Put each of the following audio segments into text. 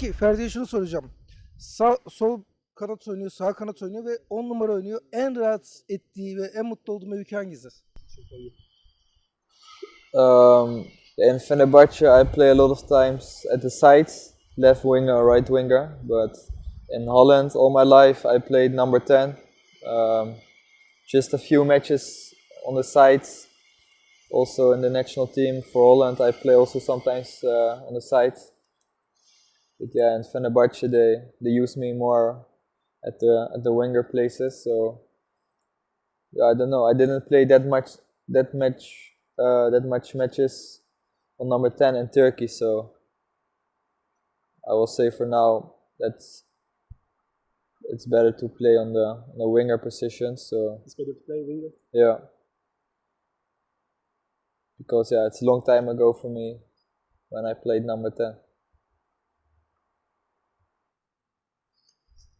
Peki Ferdi'ye şunu soracağım. Sağ, sol kanat oynuyor, sağ kanat oynuyor ve 10 numara oynuyor. En rahat ettiği ve en mutlu olduğu mevki hangisi? Um, in Fenerbahce, I play a lot of times at the sides, left winger or right winger. But in Holland, all my life, I played number 10. Um, just a few matches on the sides. Also in the national team for Holland, I play also sometimes uh, on the sides. But yeah, in Fenerbahce, they, they use me more at the at the winger places. So yeah, I don't know. I didn't play that much that much uh, that much matches on number 10 in Turkey, so I will say for now that it's better to play on the on the winger position. So It's better to play winger. yeah, because yeah, it's a long time ago for me when I played number 10.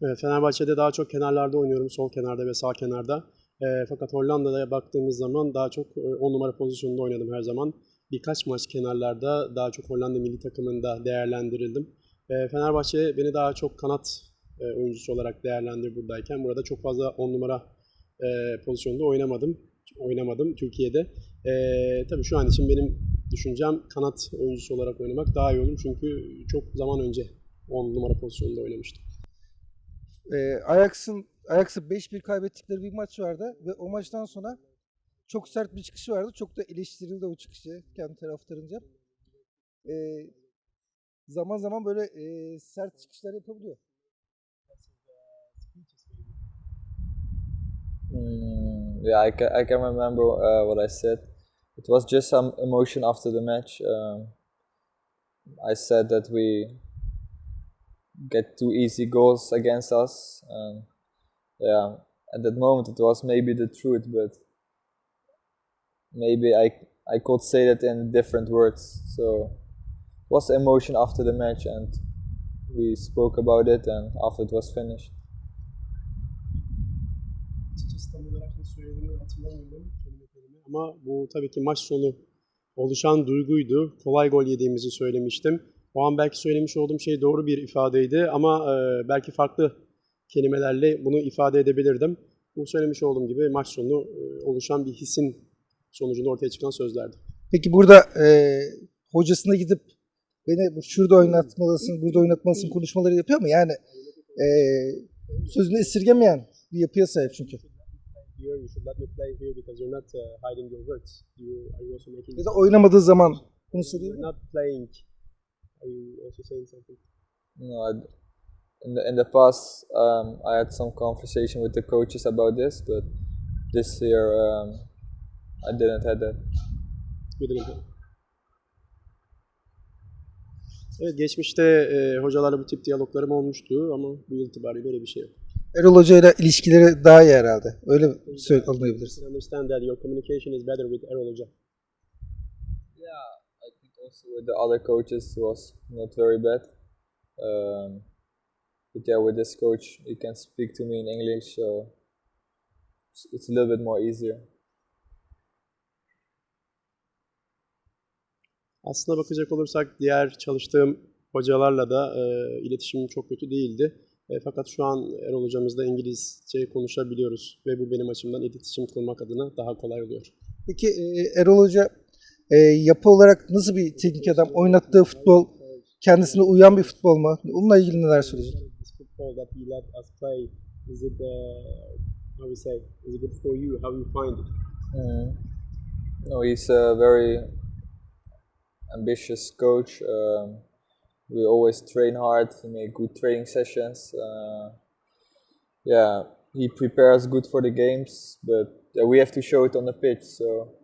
Fenerbahçe'de daha çok kenarlarda oynuyorum. Sol kenarda ve sağ kenarda. E, fakat Hollanda'da baktığımız zaman daha çok 10 numara pozisyonunda oynadım her zaman. Birkaç maç kenarlarda daha çok Hollanda milli takımında değerlendirildim. E, Fenerbahçe beni daha çok kanat e, oyuncusu olarak değerlendirdi buradayken. Burada çok fazla 10 numara e, pozisyonda oynamadım. Oynamadım Türkiye'de. E, tabii şu an için benim düşüncem kanat oyuncusu olarak oynamak daha iyi olur. Çünkü çok zaman önce 10 numara pozisyonunda oynamıştım. Ee, Ajax'ın Ajax'ı 5-1 kaybettikleri bir maç vardı ve o maçtan sonra çok sert bir çıkışı vardı. Çok da eleştirildi o çıkışı kendi taraftarınca. Ee, zaman zaman böyle e, sert çıkışlar yapabiliyor. Mm, yeah, I can, I can remember uh, what I said. It was just some emotion after the match. Um, I said that we get two easy goals against us, and yeah, at that moment it was maybe the truth, but maybe I I could say that in different words. So it was emotion after the match, and we spoke about it, and after it was finished. Ama bu tabii ki maç sonu oluşan duyguydu. Kolay gol yediğimizi söylemiştim. O an belki söylemiş olduğum şey doğru bir ifadeydi ama e, belki farklı kelimelerle bunu ifade edebilirdim. Bu söylemiş olduğum gibi maç sonu e, oluşan bir hissin sonucunda ortaya çıkan sözlerdi. Peki burada e, hocasına gidip beni şurada oynatmalısın, burada oynatmalısın konuşmaları yapıyor mu? Yani e, sözünü esirgemeyen bir yapıya sahip çünkü. Ya da oynamadığı zaman bunu söylüyor mu? Are you also saying something? No, I, in the in the past, um, I had some conversation with the coaches about this, but this year um, I didn't have that. You didn't. Evet, geçmişte e, hocalarla bu tip diyaloglarım olmuştu ama bu yıl itibariyle öyle bir şey yok. Erol Hoca ile ilişkileri daha iyi herhalde. Öyle söyle, anlayabiliriz. I understand that your communication is better with Erol Hoca. Yeah, also with the other coaches was not very bad. Um, but yeah, with this coach, he can speak to me in English, so it's, a little bit more easier. Aslında bakacak olursak diğer çalıştığım hocalarla da e, iletişimim çok kötü değildi. E, fakat şu an Erol hocamızla İngilizce konuşabiliyoruz ve bu benim açımdan iletişim kurmak adına daha kolay oluyor. Peki e, Erol Hoca e, yapı olarak nasıl bir teknik adam? Oynattığı futbol kendisine uyan bir futbol mu? Onunla ilgili neler söyleyecek? This football that he let us play, is it, uh, how we say, is it good for you? How you find it? Mm. No, he's a very ambitious coach. Um, we always train hard. We make good training sessions. Uh, yeah, he prepares good for the games, but yeah, we have to show it on the pitch. So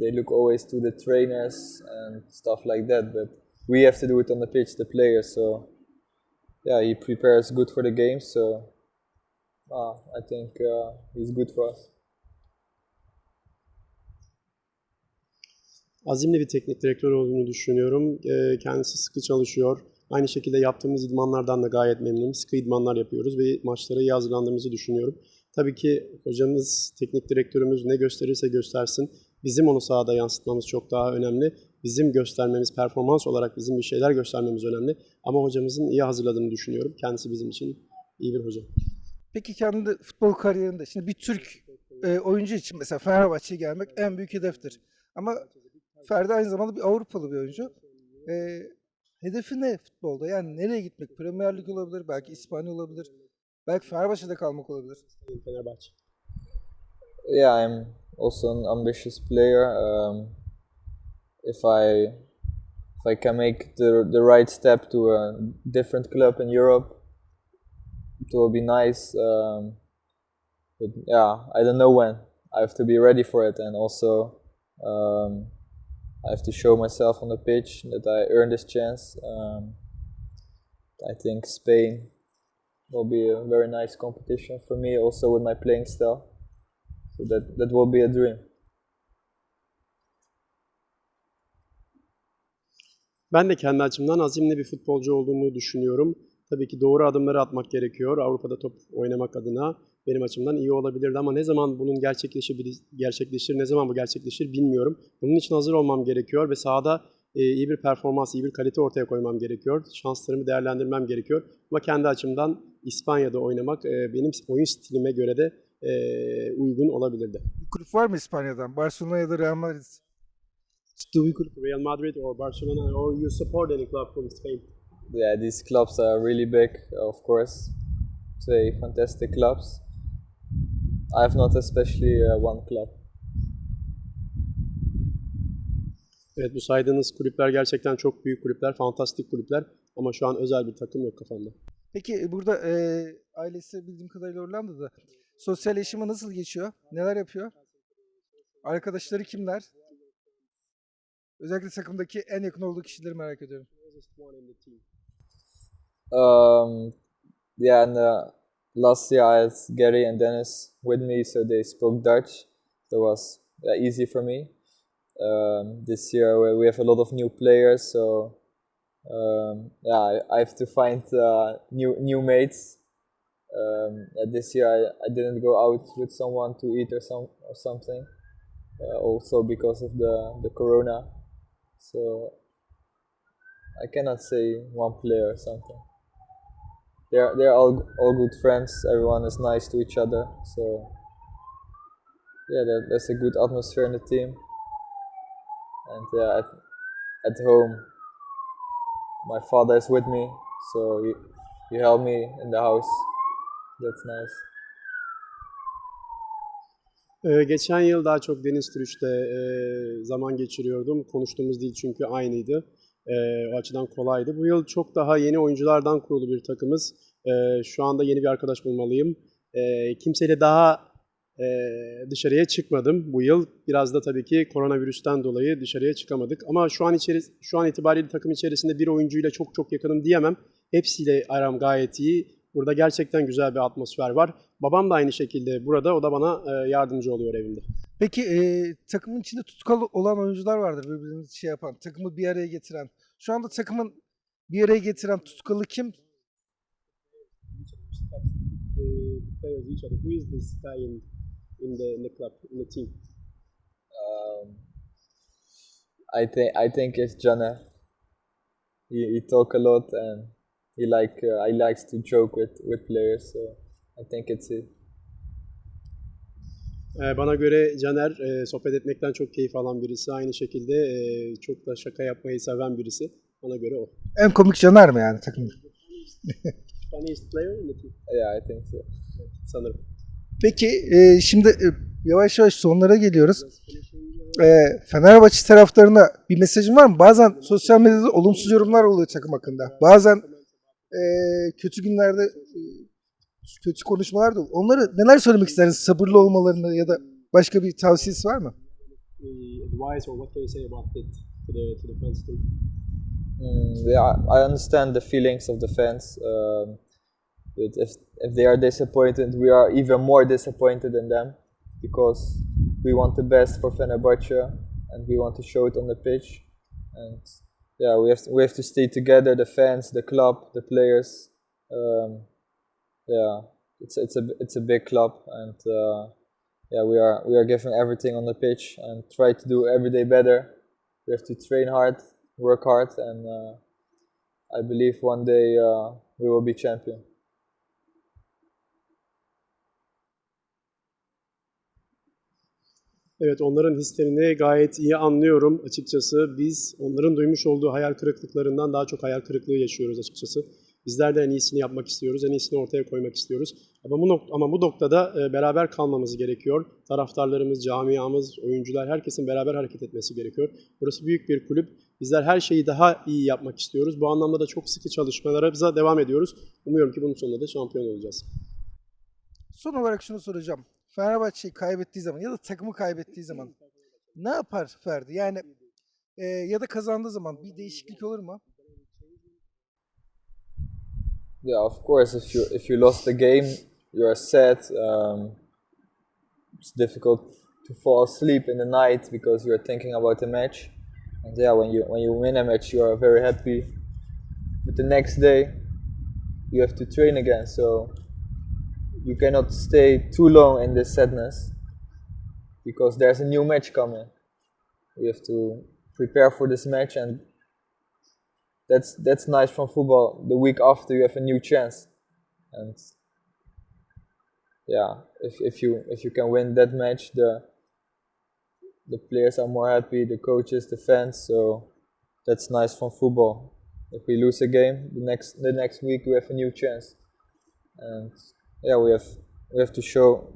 they look always to the trainers and stuff like that, but we have to do it on the pitch, the players. So yeah, he prepares good for the games. So uh, I think uh, he's good for us. Azimli bir teknik direktör olduğunu düşünüyorum. Ee, Kendisi sıkı çalışıyor. Aynı şekilde yaptığımız idmanlardan da gayet memnunum. Sıkı idmanlar yapıyoruz ve maçlara iyi hazırlandığımızı düşünüyorum. Tabii ki hocamız, teknik direktörümüz ne gösterirse göstersin bizim onu sahada yansıtmamız çok daha önemli. Bizim göstermemiz, performans olarak bizim bir şeyler göstermemiz önemli. Ama hocamızın iyi hazırladığını düşünüyorum. Kendisi bizim için iyi bir hoca. Peki kendi futbol kariyerinde şimdi bir Türk e, oyuncu için mesela Fenerbahçe'ye gelmek en büyük hedeftir. Ama Ferdi aynı zamanda bir Avrupalı bir oyuncu. E, hedefi ne futbolda? Yani nereye gitmek? Premier Lig olabilir, belki İspanya olabilir. Belki Fenerbahçe'de kalmak olabilir. Fenerbahçe. yeah, I'm also an ambitious player. Um, if I if I can make the the right step to a different club in Europe, it will be nice. Um, but yeah, I don't know when. I have to be ready for it, and also um, I have to show myself on the pitch that I earned this chance. Um, I think Spain will be a very nice competition for me, also with my playing style. That that will be a dream. Ben de kendi açımdan azimli bir futbolcu olduğumu düşünüyorum. Tabii ki doğru adımları atmak gerekiyor. Avrupa'da top oynamak adına benim açımdan iyi olabilirdi ama ne zaman bunun gerçekleşebilir, gerçekleşir, ne zaman bu gerçekleşir bilmiyorum. Bunun için hazır olmam gerekiyor ve sahada e, iyi bir performans, iyi bir kalite ortaya koymam gerekiyor. Şanslarımı değerlendirmem gerekiyor. Ama kendi açımdan İspanya'da oynamak e, benim oyun stilime göre de e, uygun olabilirdi. Bir kulüp var mı İspanya'dan? Barcelona ya da Real Madrid? Tuttuğu bir kulüp. Real Madrid or Barcelona or you support any club from Spain? Yeah, these clubs are really big, of course. They fantastic clubs. I have not especially uh, one club. Evet bu saydığınız kulüpler gerçekten çok büyük kulüpler, fantastik kulüpler ama şu an özel bir takım yok kafamda. Peki burada e, ailesi bildiğim kadarıyla Hollanda'da. Sosyal yaşamı nasıl geçiyor? Neler yapıyor? Arkadaşları kimler? Özellikle takımdaki en yakın olduğu kişileri merak ediyorum. Um, yeah, and uh, last year I had Gary and Dennis with me, so they spoke Dutch. That was uh, easy for me. Um, this year we have a lot of new players, so um, yeah, I have to find uh, new new mates. Um, this year I, I didn't go out with someone to eat or some or something, uh, also because of the the corona. So I cannot say one player or something they're they're all all good friends. Everyone is nice to each other. So yeah, there, there's a good atmosphere in the team. And yeah, at, at home, my father is with me, so he, he helped me in the house. That's nice. Ee, geçen yıl daha çok Deniz Türüç'te e, zaman geçiriyordum. Konuştuğumuz dil çünkü aynıydı. E, o açıdan kolaydı. Bu yıl çok daha yeni oyunculardan kurulu bir takımız. E, şu anda yeni bir arkadaş bulmalıyım. E, kimseyle daha e, dışarıya çıkmadım bu yıl. Biraz da tabii ki koronavirüsten dolayı dışarıya çıkamadık. Ama şu an içeri, şu an itibariyle takım içerisinde bir oyuncuyla çok çok yakınım diyemem. Hepsiyle aram gayet iyi. Burada gerçekten güzel bir atmosfer var. Babam da aynı şekilde burada. O da bana e, yardımcı oluyor evinde. Peki e, takımın içinde tutkal olan oyuncular vardır birbirini şey yapan, takımı bir araya getiren. Şu anda takımın bir araya getiren tutkalı kim? Who is this guy in, in the in the club, in the team? Um, I think I think it's Jana. He, he talk a lot and he like uh, I likes to joke with with players. So I think it's it. Ee, Bana göre Caner e, sohbet etmekten çok keyif alan birisi. Aynı şekilde e, çok da şaka yapmayı seven birisi. Bana göre o. En komik Caner mi yani takımda? Funniest player in the team. Yeah, I think so. Sanırım. Peki e, şimdi e, yavaş yavaş sonlara geliyoruz. E, Fenerbahçe taraftarına bir mesajın var mı? Bazen sosyal medyada olumsuz yorumlar oluyor takım hakkında. Bazen e, kötü günlerde e, kötü konuşmalar da oluyor. Onları neler söylemek istersiniz? Sabırlı olmalarını ya da başka bir tavsiyesi var mı? Mm, yeah, I understand the feelings of the fans. Um, but if if they are disappointed, we are even more disappointed in them because we want the best for Fenerbahce and we want to show it on the pitch. And yeah, we have to, we have to stay together. The fans, the club, the players. Um, yeah, it's it's a it's a big club and uh, yeah, we are we are giving everything on the pitch and try to do every day better. we have to train hard, work hard, and uh, I believe one day uh, we will be champion. Evet onların hislerini gayet iyi anlıyorum açıkçası. Biz onların duymuş olduğu hayal kırıklıklarından daha çok hayal kırıklığı yaşıyoruz açıkçası. Bizler de en iyisini yapmak istiyoruz, en iyisini ortaya koymak istiyoruz. Ama bu, nok- ama bu noktada e, beraber kalmamız gerekiyor. Taraftarlarımız, camiamız, oyuncular, herkesin beraber hareket etmesi gerekiyor. Burası büyük bir kulüp. Bizler her şeyi daha iyi yapmak istiyoruz. Bu anlamda da çok sıkı çalışmalarımıza devam ediyoruz. Umuyorum ki bunun sonunda da şampiyon olacağız. Son olarak şunu soracağım. Fenerbahçe'yi kaybettiği zaman ya da takımı kaybettiği zaman ne yapar Ferdi? Yani e, ya da kazandığı zaman bir değişiklik olur mu? Yeah, of course. If you if you lost the game, you are sad. Um, it's difficult to fall asleep in the night because you are thinking about the match. And yeah, when you when you win a match, you are very happy. But the next day, you have to train again. So you cannot stay too long in this sadness because there's a new match coming. You have to prepare for this match and that's that's nice from football. The week after you have a new chance, and yeah, if, if you if you can win that match, the the players are more happy, the coaches, the fans. So that's nice from football. If we lose a game, the next the next week we have a new chance, and yeah, we have we have to show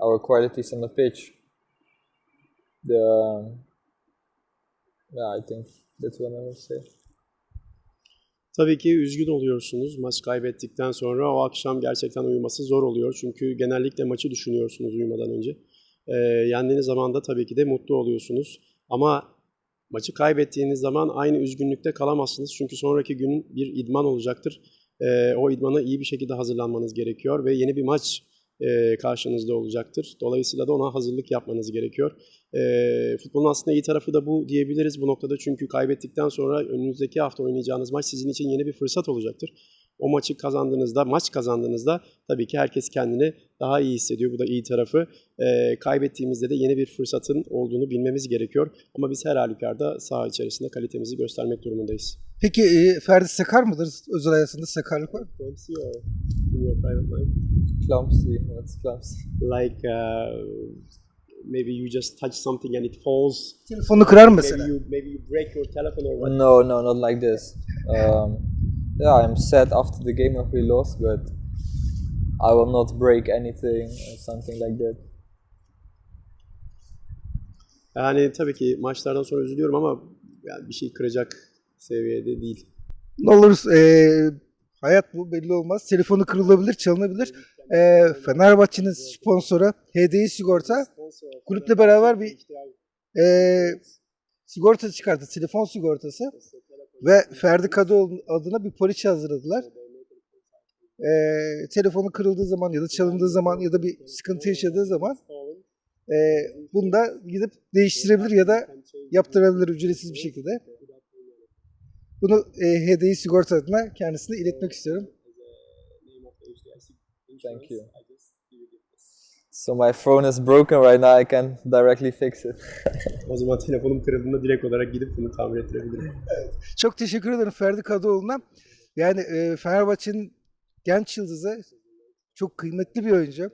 our qualities on the pitch. The yeah, I think that's what I would say. Tabii ki üzgün oluyorsunuz maç kaybettikten sonra. O akşam gerçekten uyuması zor oluyor. Çünkü genellikle maçı düşünüyorsunuz uyumadan önce. Ee, yendiğiniz zaman da tabii ki de mutlu oluyorsunuz. Ama maçı kaybettiğiniz zaman aynı üzgünlükte kalamazsınız. Çünkü sonraki gün bir idman olacaktır. Ee, o idmana iyi bir şekilde hazırlanmanız gerekiyor ve yeni bir maç e, karşınızda olacaktır. Dolayısıyla da ona hazırlık yapmanız gerekiyor. E, futbolun aslında iyi tarafı da bu diyebiliriz bu noktada. Çünkü kaybettikten sonra önünüzdeki hafta oynayacağınız maç sizin için yeni bir fırsat olacaktır. O maçı kazandığınızda, maç kazandığınızda tabii ki herkes kendini daha iyi hissediyor. Bu da iyi tarafı. E, kaybettiğimizde de yeni bir fırsatın olduğunu bilmemiz gerekiyor. Ama biz her halükarda saha içerisinde kalitemizi göstermek durumundayız. Peki e, Ferdi sakar mıdır? Özel hayatında sakarlık var mı? Clumsy or in your private life? Clumsy, what's clumsy? Like uh, maybe you just touch something and it falls. Telefonunu kırar mı mesela? Maybe you maybe you break your telephone or what? No, no, not like this. Um, yeah, I'm sad after the game if we lost, but I will not break anything or something like that. Yani tabii ki maçlardan sonra üzülüyorum ama yani bir şey kıracak seviyede değil. Ne olur e, hayat bu belli olmaz. Telefonu kırılabilir, çalınabilir. E, Fenerbahçe'nin sponsoru HDI Sigorta kulüple beraber bir e, sigorta çıkarttı. Telefon sigortası. Ve Ferdi Kadıoğlu adına bir poliçe hazırladılar. E, telefonu kırıldığı zaman ya da çalındığı zaman ya da bir sıkıntı yaşadığı zaman e, bunu da gidip değiştirebilir ya da yaptırabilir ücretsiz bir şekilde. Bunu e, HDI sigorta adına kendisine iletmek istiyorum. Thank you. So my phone is broken right now. I can directly fix it. O zaman telefonum kırıldığında direkt olarak gidip bunu tamir ettirebilirim. Çok teşekkür ederim Ferdi Kadıoğlu'na. Yani e, Fenerbahçe'nin genç yıldızı çok kıymetli bir oyuncu.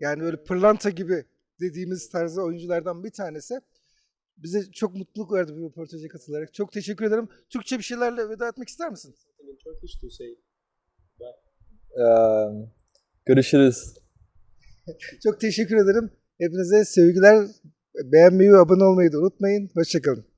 Yani böyle pırlanta gibi dediğimiz tarzda oyunculardan bir tanesi. Bize çok mutluluk verdi bu röportaja katılarak. Çok teşekkür ederim. Türkçe bir şeylerle veda etmek ister misin? In Turkish to say görüşürüz. Çok teşekkür ederim. Hepinize sevgiler. Beğenmeyi ve abone olmayı da unutmayın. Hoşçakalın.